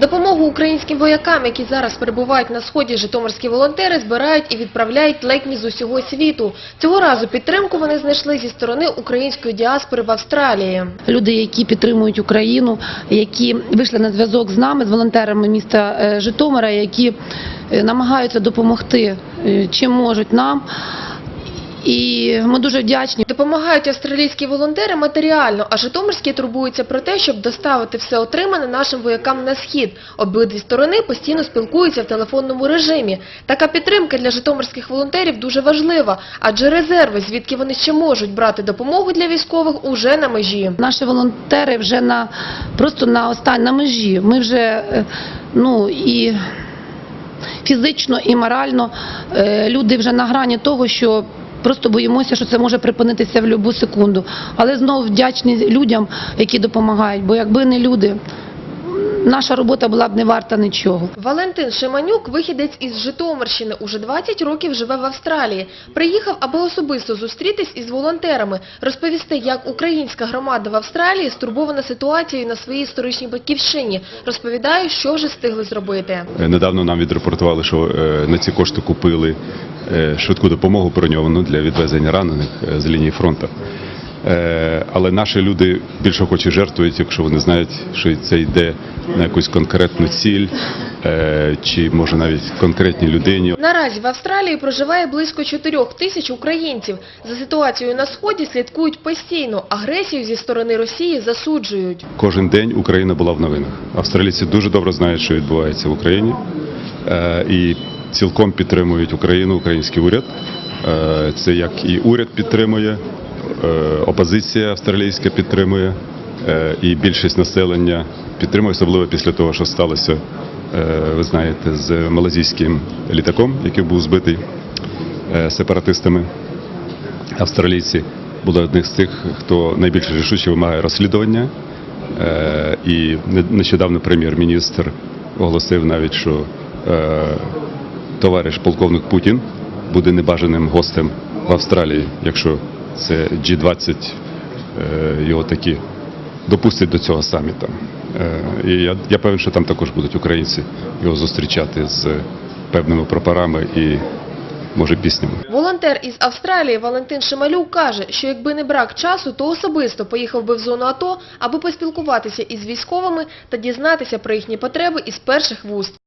Допомогу українським воякам, які зараз перебувають на сході, житомирські волонтери збирають і відправляють ледь не з усього світу. Цього разу підтримку вони знайшли зі сторони української діаспори в Австралії. люди, які підтримують Україну, які вийшли на зв'язок з нами, з волонтерами міста е, Житомира, які е, намагаються допомогти е, чим можуть нам. І ми дуже вдячні. Допомагають австралійські волонтери матеріально, а житомирські турбуються про те, щоб доставити все отримане нашим воякам на схід. Обидві сторони постійно спілкуються в телефонному режимі. Така підтримка для житомирських волонтерів дуже важлива, адже резерви, звідки вони ще можуть брати допомогу для військових, уже на межі. Наші волонтери вже на просто на остань на межі. Ми вже е, ну і фізично, і морально е, люди вже на грані того, що. Просто боїмося, що це може припинитися в будь-яку секунду. Але знову вдячні людям, які допомагають. Бо якби не люди, наша робота була б не варта нічого. Валентин Шиманюк, вихідець із Житомирщини, уже 20 років живе в Австралії. Приїхав, аби особисто зустрітись із волонтерами, розповісти, як українська громада в Австралії стурбована ситуацією на своїй історичній батьківщині. Розповідає, що вже встигли зробити. Е, Недавно нам відрепортували, що е, на ці кошти купили е, швидку допомогу броньовану для відвезення ранених з лінії фронту. Е, Але наші люди більше хочуть жертвують, якщо вони знають, що це йде на якусь конкретну ціль, е, чи може навіть конкретній людині. Наразі в Австралії проживає близько 4 тисяч українців. За ситуацією на Сході слідкують постійно. Агресію зі сторони Росії засуджують. Кожен день Україна була в новинах. Австралійці дуже добре знають, що відбувається в Україні, е, і цілком підтримують Україну, український уряд. Це як і уряд підтримує, опозиція австралійська підтримує, е, і більшість населення підтримує, особливо після того, що сталося, е, ви знаєте, з малазійським літаком, який був збитий е, сепаратистами австралійці були одних з тих, хто найбільше рішуче вимагає розслідування. Е, І не- нещодавно прем'єр-міністр оголосив навіть, що е, товариш полковник Путін буде небажаним гостем в Австралії, якщо це G20 е, його такі допустять до цього саміта. Е, І я, я певен, що там також будуть українці його зустрічати з певними прапорами і може піснями. Волонтер із Австралії Валентин Шималюк каже, що якби не брак часу, то особисто поїхав би в зону АТО, аби поспілкуватися із військовими та дізнатися про їхні потреби із перших вуст.